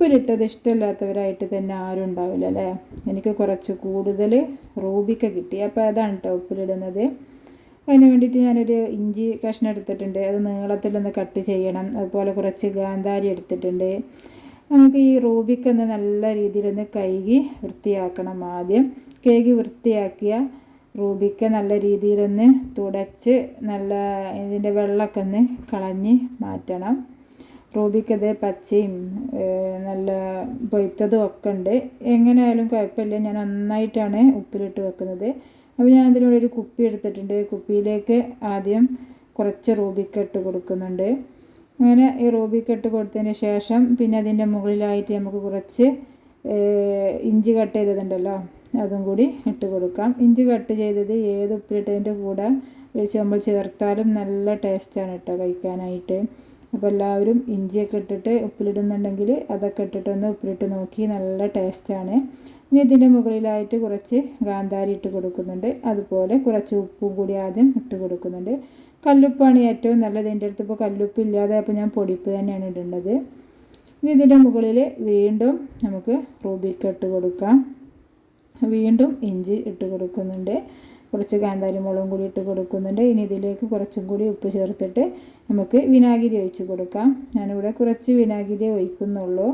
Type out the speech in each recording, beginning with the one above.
ഉപ്പിലിട്ടത് ഇഷ്ടമില്ലാത്തവരായിട്ട് തന്നെ ആരും ഉണ്ടാവില്ല അല്ലേ? എനിക്ക് കുറച്ച് കൂടുതൽ റൂബിക്ക കിട്ടി. അപ്പോൾ അതാണ് കേട്ടോ ഉപ്പിലിടുന്നത്. അതിന് വേണ്ടിയിട്ട് ഞാനൊരു ഇഞ്ചി കഷ്ണം എടുത്തിട്ടുണ്ട്. അത് നീളത്തിലൊന്ന് കട്ട് ചെയ്യണം. അതുപോലെ കുറച്ച് ഗാന്ധാരി എടുത്തിട്ടുണ്ട്. നമുക്ക് ഈ റൂബിക്കൊന്ന് നല്ല രീതിയിലൊന്ന് കഴുകി വൃത്തിയാക്കണം ആദ്യം. കഴുകി വൃത്തിയാക്കിയ റൂബിക്ക നല്ല രീതിയിലൊന്ന് തുടച്ച് നല്ല ഇതിന്റെ വെള്ളമൊക്കെ ഒന്ന് കളഞ്ഞ് മാറ്റണം. റൂബിക്കത് പച്ചയും നല്ല പൊയ്ത്തതും ഒക്കെ ഉണ്ട്. എങ്ങനെയായാലും കുഴപ്പമില്ല. ഞാൻ നന്നായിട്ടാണ് ഉപ്പിലിട്ട് വെക്കുന്നത്. അപ്പോൾ ഞാൻ അതിലൂടെ ഒരു കുപ്പി എടുത്തിട്ടുണ്ട്. കുപ്പിയിലേക്ക് ആദ്യം കുറച്ച് റൂബിക്ക ഇട്ട് കൊടുക്കുന്നുണ്ട്. അങ്ങനെ ഈ റൂബിക്ക ഇട്ട് കൊടുത്തതിന് ശേഷം പിന്നെ അതിന്റെ മുകളിലായിട്ട് നമുക്ക് കുറച്ച് ഇഞ്ചി കട്ട് ചെയ്തതുണ്ടല്ലോ അതും കൂടി ഇട്ട് കൊടുക്കാം. ഇഞ്ചി കട്ട് ചെയ്തത് ഏത് ഉപ്പിലിട്ടതിന്റെ കൂടെ നമ്മൾ ചേർത്താലും നല്ല ടേസ്റ്റാണ് കേട്ടോ കഴിക്കാനായിട്ട്. അപ്പോൾ എല്ലാവരും ഇഞ്ചിയൊക്കെ ഇട്ടിട്ട് ഉപ്പിലിടുന്നുണ്ടെങ്കിൽ അതൊക്കെ ഇട്ടിട്ടൊന്ന് ഉപ്പിലിട്ട് നോക്കി. നല്ല ടേസ്റ്റാണ് ഇനി ഇതിന്റെ മുകളിലായിട്ട് കുറച്ച് ഗാന്ധാരി ഇട്ട് കൊടുക്കുന്നുണ്ട്. അതുപോലെ കുറച്ച് ഉപ്പും കൂടി ആദ്യം ഇട്ട് കൊടുക്കുന്നുണ്ട്. കല്ലുപ്പാണ് ഏറ്റവും നല്ലത്. എന്റെ അടുത്ത് ഇപ്പോൾ കല്ലുപ്പ് ഇല്ലാതെ അപ്പോൾ ഞാൻ പൊടിപ്പ് തന്നെയാണ് ഇടേണ്ടത്. ഇനി ഇതിന്റെ മുകളിൽ വീണ്ടും നമുക്ക് റൂബിക്ക് ഇട്ട് കൊടുക്കാം. വീണ്ടും ഇഞ്ചി ഇട്ട് കൊടുക്കുന്നുണ്ട്. കുറച്ച് കാന്താരി മുളകും കൂടി ഇട്ട് കൊടുക്കുന്നുണ്ട്. ഇനി ഇതിലേക്ക് കുറച്ചും കൂടി ഉപ്പ് ചേർത്തിട്ട് നമുക്ക് വിനാഗിരി ഒഴിച്ച് കൊടുക്കാം. ഞാനിവിടെ കുറച്ച് വിനാഗിരി ഒഴിക്കുന്നുള്ളൂ.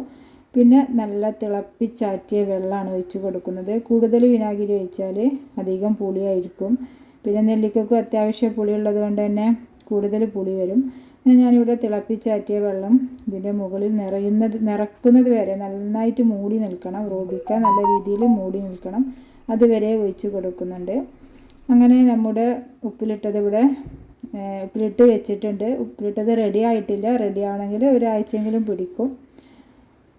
പിന്നെ നല്ല തിളപ്പിച്ചാറ്റിയ വെള്ളമാണ് ഒഴിച്ച് കൊടുക്കുന്നത്. കൂടുതൽ വിനാഗിരി ഒഴിച്ചാൽ അധികം പുളിയായിരിക്കും. പിന്നെ നെല്ലിക്കൊക്കെ അത്യാവശ്യം പുളിയുള്ളത് കൊണ്ട് തന്നെ കൂടുതൽ പുളി വരും. പിന്നെ ഞാനിവിടെ തിളപ്പിച്ചാറ്റിയ വെള്ളം ഇതിന്റെ മുകളിൽ നിറയുന്നത് നിറക്കുന്നത് വരെ നന്നായിട്ട് മൂടി നിൽക്കണം. റോബിക്ക നല്ല രീതിയിൽ മൂടി നിൽക്കണം. അതുവരെ ഒഴിച്ച് കൊടുക്കുന്നുണ്ട്. അങ്ങനെ നമ്മുടെ ഉപ്പിലിട്ടത് ഇവിടെ ഉപ്പിലിട്ട് വെച്ചിട്ടുണ്ട്. ഉപ്പിലിട്ടത് റെഡി ആയിട്ടില്ല. റെഡി ആവണമെങ്കിൽ ഒരാഴ്ചയെങ്കിലും പിടിക്കും.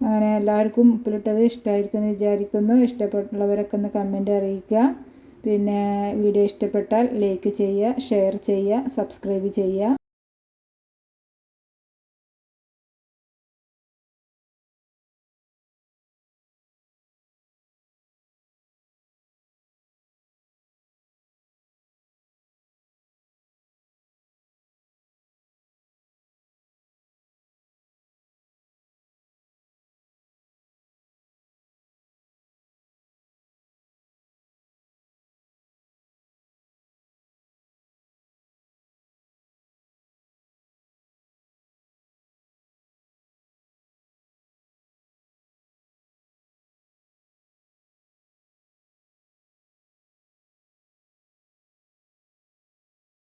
അങ്ങനെ എല്ലാവർക്കും ഉപ്പിലിട്ടത് ഇഷ്ടമായിരിക്കും എന്ന് വിചാരിക്കുന്നു. ഇഷ്ടപ്പെട്ടുള്ളവരൊക്കെ ഒന്ന് കമന്റ് അറിയിക്കുക. പിന്നെ വീഡിയോ ഇഷ്ടപ്പെട്ടാൽ ലൈക്ക് ചെയ്യുക ഷെയർ ചെയ്യുക സബ്സ്ക്രൈബ് ചെയ്യുക.